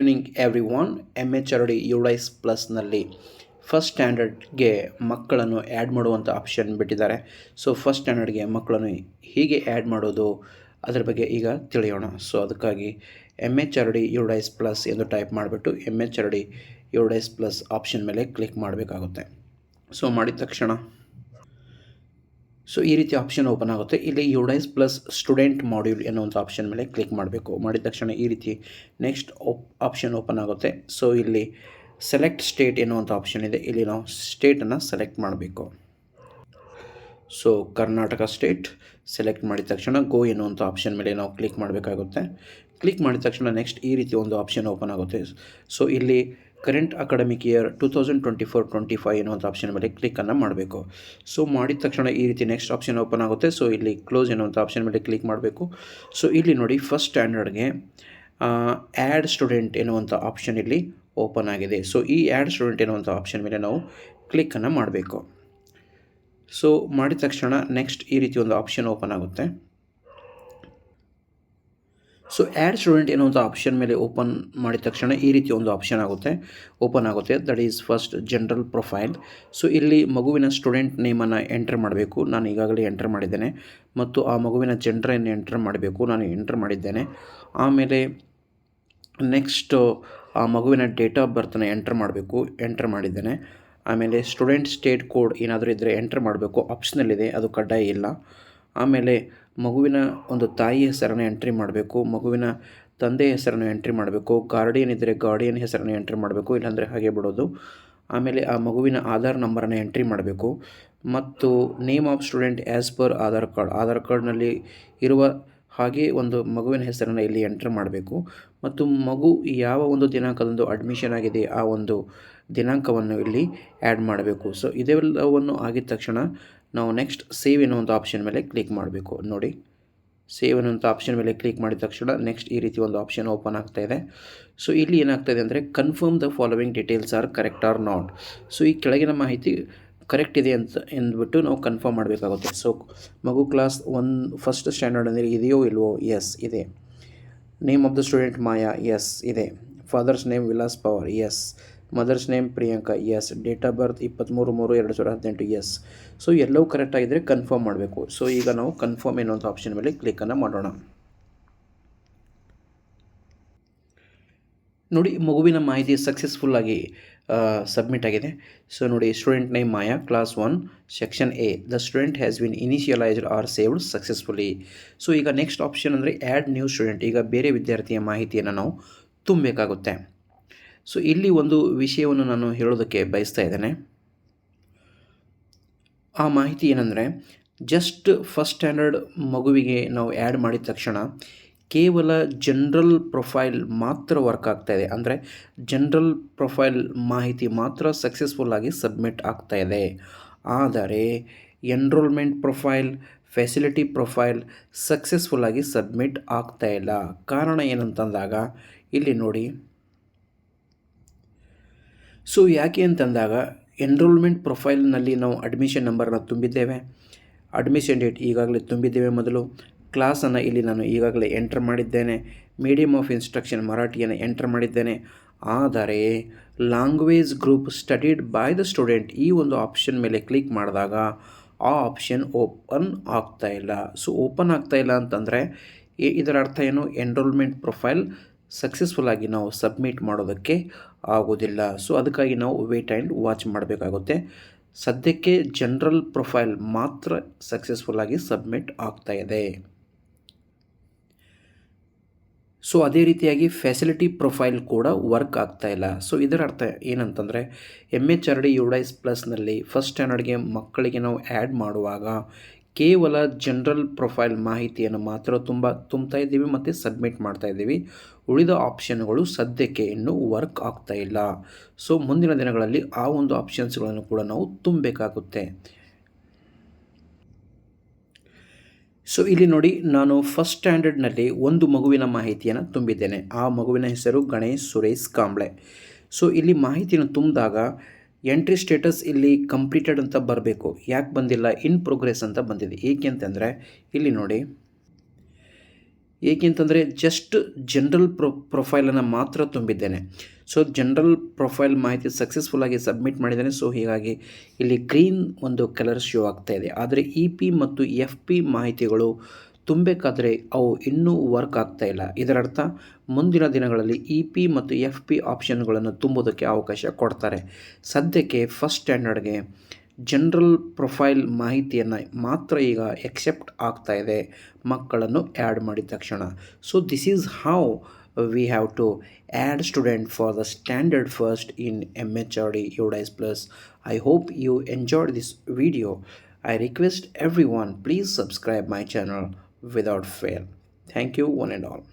Evening every one M H R D UDISE ಪ್ಲಸ್ನಲ್ಲಿ first ಸ್ಟ್ಯಾಂಡರ್ಡ್ಗೆ ಮಕ್ಕಳನ್ನು add ಮಾಡುವಂಥ option ಬಿಟ್ಟಿದ್ದಾರೆ. ಸೊ ಫಸ್ಟ್ ಸ್ಟ್ಯಾಂಡರ್ಡ್ಗೆ ಮಕ್ಕಳನ್ನು ಹೀಗೆ ಆ್ಯಡ್ ಮಾಡೋದು ಅದರ ಬಗ್ಗೆ ಈಗ ತಿಳಿಯೋಣ. ಸೊ ಅದಕ್ಕಾಗಿ M H R D UDISE plus ಎಂದು ಟೈಪ್ ಮಾಡಿಬಿಟ್ಟು M H R D UDISE plus option ಮೇಲೆ ಕ್ಲಿಕ್ ಮಾಡಬೇಕಾಗುತ್ತೆ. ಸೊ ಮಾಡಿದ ತಕ್ಷಣ ಸೊ ಈ ರೀತಿ ಆಪ್ಷನ್ ಓಪನ್ ಆಗುತ್ತೆ. ಇಲ್ಲಿ ಯುಡೈಸ್ ಪ್ಲಸ್ ಸ್ಟೂಡೆಂಟ್ ಮಾಡ್ಯೂಲ್ ಎನ್ನುವಂಥ ಆಪ್ಷನ್ ಮೇಲೆ ಕ್ಲಿಕ್ ಮಾಡಬೇಕು. ಮಾಡಿದ ತಕ್ಷಣ ಈ ರೀತಿ ನೆಕ್ಸ್ಟ್ ಆಪ್ಷನ್ ಓಪನ್ ಆಗುತ್ತೆ. ಸೊ ಇಲ್ಲಿ ಸೆಲೆಕ್ಟ್ ಸ್ಟೇಟ್ ಎನ್ನುವಂಥ ಆಪ್ಷನ್ ಇದೆ. ಇಲ್ಲಿ ನಾವು ಸ್ಟೇಟನ್ನು ಸೆಲೆಕ್ಟ್ ಮಾಡಬೇಕು. ಸೊ ಕರ್ನಾಟಕ ಸ್ಟೇಟ್ ಸೆಲೆಕ್ಟ್ ಮಾಡಿದ ತಕ್ಷಣ ಗೋ ಎನ್ನುವಂಥ ಆಪ್ಷನ್ ಮೇಲೆ ನಾವು ಕ್ಲಿಕ್ ಮಾಡಬೇಕಾಗುತ್ತೆ. ಕ್ಲಿಕ್ ಮಾಡಿದ ತಕ್ಷಣ ನೆಕ್ಸ್ಟ್ ಈ ರೀತಿ ಒಂದು ಆಪ್ಷನ್ ಓಪನ್ ಆಗುತ್ತೆ. ಸೊ ಇಲ್ಲಿ current academic year two thousand twenty four twenty five ಎನ್ನುವಂಥ ಆಪ್ಷನ್ ಮೇಲೆ ಕ್ಲಿಕ್ಕನ್ನು ಮಾಡಬೇಕು. ಸೊ ಮಾಡಿದ ತಕ್ಷಣ ಈ ರೀತಿ ನೆಕ್ಸ್ಟ್ ಆಪ್ಷನ್ ಓಪನ್ ಆಗುತ್ತೆ. ಸೊ ಇಲ್ಲಿ ಕ್ಲೋಸ್ ಎನ್ನುವಂಥ ಆಪ್ಷನ್ ಮೇಲೆ ಕ್ಲಿಕ್ ಮಾಡಬೇಕು. ಸೊ ಇಲ್ಲಿ ನೋಡಿ ಫಸ್ಟ್ ಸ್ಟ್ಯಾಂಡರ್ಡ್ಗೆ ಆ್ಯಡ್ ಸ್ಟೂಡೆಂಟ್ ಎನ್ನುವಂಥ ಆಪ್ಷನ್ ಇಲ್ಲಿ ಓಪನ್ ಆಗಿದೆ. ಸೊ ಈ ಆ್ಯಡ್ ಸ್ಟೂಡೆಂಟ್ ಎನ್ನುವಂಥ ಆಪ್ಷನ್ ಮೇಲೆ ನಾವು ಕ್ಲಿಕ್ಕನ್ನು ಮಾಡಬೇಕು. ಸೊ ಮಾಡಿದ ತಕ್ಷಣ ನೆಕ್ಸ್ಟ್ ಈ ರೀತಿ ಒಂದು ಆಪ್ಷನ್ ಓಪನ್ ಆಗುತ್ತೆ. ಸೊ ಆ್ಯಡ್ ಸ್ಟೂಡೆಂಟ್ ಏನೋ ಒಂದು ಆಪ್ಷನ್ ಮೇಲೆ ಓಪನ್ ಮಾಡಿದ ತಕ್ಷಣ ಈ ರೀತಿ ಒಂದು ಆಪ್ಷನ್ ಆಗುತ್ತೆ. ಓಪನ್ ಆಗುತ್ತೆ. That is first general profile so ಇಲ್ಲಿ ಮಗುವಿನ ಸ್ಟೂಡೆಂಟ್ ನೇಮನ್ನು ಎಂಟರ್ ಮಾಡಬೇಕು. ನಾನು ಈಗಾಗಲೇ ಎಂಟರ್ ಮಾಡಿದ್ದೇನೆ. ಮತ್ತು ಆ ಮಗುವಿನ ಜನ್ರನ್ನು ಎಂಟರ್ ಮಾಡಬೇಕು. ನಾನು ಎಂಟರ್ ಮಾಡಿದ್ದೇನೆ. ಆಮೇಲೆ ನೆಕ್ಸ್ಟು ಆ ಮಗುವಿನ ಡೇಟ್ ಆಫ್ ಬರ್ತನ ಎಂಟರ್ ಮಾಡಬೇಕು. ಎಂಟರ್ ಮಾಡಿದ್ದೇನೆ. ಆಮೇಲೆ ಸ್ಟೂಡೆಂಟ್ ಸ್ಟೇಟ್ ಕೋಡ್ ಏನಾದರೂ ಇದ್ದರೆ ಎಂಟರ್ ಮಾಡಬೇಕು. ಆಪ್ಷನಲ್ಲಿದೆ ಅದು ಕಡ್ಡಾಯ ಇಲ್ಲ. ಆಮೇಲೆ ಮಗುವಿನ ಒಂದು ತಾಯಿ ಹೆಸರನ್ನು ಎಂಟ್ರಿ ಮಾಡಬೇಕು, ಮಗುವಿನ ತಂದೆ ಹೆಸರನ್ನು ಎಂಟ್ರಿ ಮಾಡಬೇಕು, ಗಾರ್ಡಿಯನ್ ಇದ್ದರೆ ಗಾರ್ಡಿಯನ್ ಹೆಸರನ್ನು ಎಂಟ್ರಿ ಮಾಡಬೇಕು, ಇಲ್ಲಾಂದರೆ ಹಾಗೆ ಬಿಡೋದು. ಆಮೇಲೆ ಆ ಮಗುವಿನ ಆಧಾರ್ ನಂಬರನ್ನು ಎಂಟ್ರಿ ಮಾಡಬೇಕು. ಮತ್ತು name of student as per Aadhaar card, Aadhaar ಕಾರ್ಡ್ನಲ್ಲಿ ಇರುವ ಹಾಗೆ ಒಂದು ಮಗುವಿನ ಹೆಸರನ್ನು ಇಲ್ಲಿ ಎಂಟ್ರ್ ಮಾಡಬೇಕು. ಮತ್ತು ಮಗು ಯಾವ ಒಂದು ದಿನಾಂಕದಂದು ಅಡ್ಮಿಷನ್ ಆಗಿದೆ ಆ ಒಂದು ದಿನಾಂಕವನ್ನು ಇಲ್ಲಿ ಆ್ಯಡ್ ಮಾಡಬೇಕು. ಸೊ, ಇದೆಲ್ಲವನ್ನು ಆಗಿದ ತಕ್ಷಣ ನಾವು ನೆಕ್ಸ್ಟ್ ಸೇವ್ ಎನ್ನುವಂಥ ಆಪ್ಷನ್ ಮೇಲೆ ಕ್ಲಿಕ್ ಮಾಡಬೇಕು. ನೋಡಿ ಸೇವ್ ಅನ್ನುವಂಥ ಆಪ್ಷನ್ ಮೇಲೆ ಕ್ಲಿಕ್ ಮಾಡಿದ ತಕ್ಷಣ ನೆಕ್ಸ್ಟ್ ಈ ರೀತಿ ಒಂದು ಆಪ್ಷನ್ ಓಪನ್ ಆಗ್ತಾ ಇದೆ. ಸೊ ಇಲ್ಲಿ ಏನಾಗ್ತಾಯಿದೆ ಅಂದರೆ confirm the following details are correct or not so ಈ ಕೆಳಗಿನ ಮಾಹಿತಿ ಕರೆಕ್ಟ್ ಇದೆ ಅಂತ ಅಂದ್ಬಿಟ್ಟು ನಾವು ಕನ್ಫರ್ಮ್ ಮಾಡಬೇಕಾಗುತ್ತೆ. ಸೊ ಮಗು ಕ್ಲಾಸ್ ಒನ್ ಫಸ್ಟ್ ಸ್ಟ್ಯಾಂಡರ್ಡ್ ಅಂದರೆ ಇದೆಯೋ ಇಲ್ವೋ? ಎಸ್ ಇದೆ. Name of the student Maya yes ಇದೆ. Father's name Vilas Pawar yes mother's name Priyanka, yes. Date of birth ಇಪ್ಪತ್ತ್ಮೂರು ಮೂರು ಎರಡು ಸಾವಿರದ ಹದಿನೆಂಟು, ಎಸ್. ಸೊ ಎಲ್ಲವೂ ಕರೆಕ್ಟ್ ಆಗಿದ್ದರೆ ಕನ್ಫರ್ಮ್ ಮಾಡಬೇಕು. ಸೊ ಈಗ ನಾವು ಕನ್ಫರ್ಮ್ ಎನ್ನುವಂಥ ಆಪ್ಷನ್ ಮೇಲೆ ಕ್ಲಿಕ್ಕನ್ನು ಮಾಡೋಣ. ನೋಡಿ, ಮಗುವಿನ ಮಾಹಿತಿ ಸಕ್ಸಸ್ಫುಲ್ಲಾಗಿ ಸಬ್ಮಿಟ್ ಆಗಿದೆ. ಸೊ ನೋಡಿ student name Maya class one section A the student has been initialised or saved successfully so ಈಗ ನೆಕ್ಸ್ಟ್ ಆಪ್ಷನ್ ಅಂದರೆ ಆ್ಯಡ್ ನ್ಯೂ ಸ್ಟೂಡೆಂಟ್ ಈಗ ಬೇರೆ ವಿದ್ಯಾರ್ಥಿಯ ಮಾಹಿತಿಯನ್ನು ನಾವು ತುಂಬಬೇಕಾಗುತ್ತೆ. ಸೊ ಇಲ್ಲಿ ಒಂದು ವಿಷಯವನ್ನು ನಾನು ಹೇಳೋದಕ್ಕೆ ಬಯಸ್ತಾ ಇದ್ದೇನೆ. ಆ ಮಾಹಿತಿ ಏನಂದರೆ ಜಸ್ಟ್ ಫಸ್ಟ್ ಸ್ಟ್ಯಾಂಡರ್ಡ್ ಮಗುವಿಗೆ ನಾವು ಆ್ಯಡ್ ಮಾಡಿದ ತಕ್ಷಣ ಕೇವಲ ಜನ್ರಲ್ ಪ್ರೊಫೈಲ್ ಮಾತ್ರ ವರ್ಕ್ ಆಗ್ತಾ ಇದೆ. ಅಂದರೆ ಜನ್ರಲ್ ಪ್ರೊಫೈಲ್ ಮಾಹಿತಿ ಮಾತ್ರ ಸಕ್ಸಸ್ಫುಲ್ಲಾಗಿ ಸಬ್ಮಿಟ್ ಆಗ್ತಾ ಇದೆ. ಆದರೆ ಎನ್ರೋಲ್ಮೆಂಟ್ ಪ್ರೊಫೈಲ್ ಫೆಸಿಲಿಟಿ ಪ್ರೊಫೈಲ್ ಸಕ್ಸಸ್ಫುಲ್ಲಾಗಿ ಸಬ್ಮಿಟ್ ಆಗ್ತಾ ಇಲ್ಲ. ಕಾರಣ ಏನಂತಂದಾಗ, ಇಲ್ಲಿ ನೋಡಿ. ಸೊ ಯಾಕೆ ಅಂತಂದಾಗ ಎನ್ರೋಲ್ಮೆಂಟ್ ಪ್ರೊಫೈಲ್ನಲ್ಲಿ ನಾವು ಅಡ್ಮಿಷನ್ ನಂಬರನ್ನು ತುಂಬಿದ್ದೇವೆ. ಅಡ್ಮಿಷನ್ ಡೇಟ್ ಈಗಾಗಲೇ ತುಂಬಿದ್ದೇವೆ ಮೊದಲು. ಕ್ಲಾಸನ್ನು ಇಲ್ಲಿ ನಾನು ಈಗಾಗಲೇ ಎಂಟರ್ ಮಾಡಿದ್ದೇನೆ. ಮೀಡಿಯಮ್ ಆಫ್ ಇನ್ಸ್ಟ್ರಕ್ಷನ್ ಮರಾಠಿಯನ್ನು ಎಂಟರ್ ಮಾಡಿದ್ದೇನೆ. ಆದರೆ language group studied by the student ಈ ಒಂದು ಆಪ್ಷನ್ ಮೇಲೆ ಕ್ಲಿಕ್ ಮಾಡಿದಾಗ ಆ ಆಪ್ಷನ್ ಓಪನ್ ಆಗ್ತಾ ಇಲ್ಲ. ಸೊ ಓಪನ್ ಆಗ್ತಾ ಇಲ್ಲ ಅಂತಂದರೆ, ಇದರ ಅರ್ಥ ಏನು? ಎನ್ರೋಲ್ಮೆಂಟ್ ಪ್ರೊಫೈಲ್ ಸಕ್ಸಸ್ಫುಲ್ಲಾಗಿ ನಾವು ಸಬ್ಮಿಟ್ ಮಾಡೋದಕ್ಕೆ ಆಗೋದಿಲ್ಲ. ಸೊ ಅದಕ್ಕಾಗಿ ನಾವು ವೇಟ್ ಆ್ಯಂಡ್ ವಾಚ್ ಮಾಡಬೇಕಾಗುತ್ತೆ. ಸದ್ಯಕ್ಕೆ ಜನರಲ್ ಪ್ರೊಫೈಲ್ ಮಾತ್ರ ಸಕ್ಸಸ್ಫುಲ್ಲಾಗಿ ಸಬ್ಮಿಟ್ ಆಗ್ತಾ ಇದೆ. ಸೊ ಅದೇ ರೀತಿಯಾಗಿ ಫೆಸಿಲಿಟಿ ಪ್ರೊಫೈಲ್ ಕೂಡ ವರ್ಕ್ ಆಗ್ತಾ ಇಲ್ಲ. ಸೊ ಇದರ ಅರ್ಥ ಏನಂತಂದರೆ M H R D UDISE ಪ್ಲಸ್ನಲ್ಲಿ first ಸ್ಟ್ಯಾಂಡರ್ಡ್ಗೆ ಮಕ್ಕಳಿಗೆ ನಾವು ಆ್ಯಡ್ ಮಾಡುವಾಗ ಕೇವಲ ಜನರಲ್ ಪ್ರೊಫೈಲ್ ಮಾಹಿತಿಯನ್ನು ಮಾತ್ರ ತುಂಬ ತುಂಬ್ತಾ ಇದ್ದೀವಿ ಮತ್ತು ಸಬ್ಮಿಟ್ ಮಾಡ್ತಾ ಇದ್ದೀವಿ. ಉಳಿದ ಆಪ್ಷನ್ಗಳು ಸದ್ಯಕ್ಕೆ ಇನ್ನೂ ವರ್ಕ್ ಆಗ್ತಾ ಇಲ್ಲ. ಸೊ, ಮುಂದಿನ ದಿನಗಳಲ್ಲಿ ಆ ಒಂದು ಆಪ್ಷನ್ಸ್ಗಳನ್ನು ಕೂಡ ನಾವು ತುಂಬಬೇಕಾಗುತ್ತೆ. ಸೊ, ಇಲ್ಲಿ ನೋಡಿ ನಾನು ಫಸ್ಟ್ ಸ್ಟ್ಯಾಂಡರ್ಡ್ನಲ್ಲಿ ಒಂದು ಮಗುವಿನ ಮಾಹಿತಿಯನ್ನು ತುಂಬಿದ್ದೇನೆ. ಆ ಮಗುವಿನ ಹೆಸರು ಗಣೇಶ್ ಸುರೇಶ್ ಕಾಂಬ್ಳೆ. ಸೊ, ಇಲ್ಲಿ ಮಾಹಿತಿಯನ್ನು ತುಂಬಿದಾಗ ಎಂಟ್ರಿ ಸ್ಟೇಟಸ್ ಇಲ್ಲಿ ಕಂಪ್ಲೀಟೆಡ್ ಅಂತ ಬರಬೇಕು. ಯಾಕೆ ಬಂದಿಲ್ಲ? ಇನ್ ಪ್ರೋಗ್ರೆಸ್ ಅಂತ ಬಂದಿದೆ. ಏಕೆ ಅಂತಂದರೆ, ಇಲ್ಲಿ ನೋಡಿ. ಏಕೆಂತಂದರೆ ಜಸ್ಟ್ ಜನರಲ್ ಪ್ರೊ ಪ್ರೊಫೈಲನ್ನು ಮಾತ್ರ ತುಂಬಿದ್ದೇನೆ. ಸೊ ಜನರಲ್ ಪ್ರೊಫೈಲ್ ಮಾಹಿತಿ ಸಕ್ಸಸ್ಫುಲ್ಲಾಗಿ ಸಬ್ಮಿಟ್ ಮಾಡಿದ್ದೇನೆ. ಸೊ ಹೀಗಾಗಿ ಇಲ್ಲಿ ಗ್ರೀನ್ ಒಂದು ಕಲರ್ ಶೋ ಆಗ್ತಾ ಇದೆ. ಆದರೆ ಇ ಪಿ ಮತ್ತು ಎಫ್ ಪಿ ಮಾಹಿತಿಗಳು ತುಂಬಬೇಕಾದ್ರೆ ಅವು ಇನ್ನೂ ವರ್ಕ್ ಆಗ್ತಾ ಇಲ್ಲ. ಇದರರ್ಥ, ಮುಂದಿನ ದಿನಗಳಲ್ಲಿ ಇ ಪಿ ಮತ್ತು ಎಫ್ ಪಿ ಆಪ್ಷನ್ಗಳನ್ನು ತುಂಬೋದಕ್ಕೆ ಅವಕಾಶ ಕೊಡ್ತಾರೆ. ಸದ್ಯಕ್ಕೆ ಫಸ್ಟ್ ಸ್ಟ್ಯಾಂಡರ್ಡ್ಗೆ ಜನರಲ್ ಪ್ರೊಫೈಲ್ ಮಾಹಿತಿಯನ್ನು ಮಾತ್ರ ಈಗ ಎಕ್ಸೆಪ್ಟ್ ಆಗ್ತಾ ಇದೆ. ಮಕ್ಕಳನ್ನು ಆ್ಯಡ್ ಮಾಡಿದ ತಕ್ಷಣ. So this is how we have to add student for the standard first in M H R D UDISE plus I hope you enjoyed this video request every one please subscribe my channel. Without fail. Thank you one and all.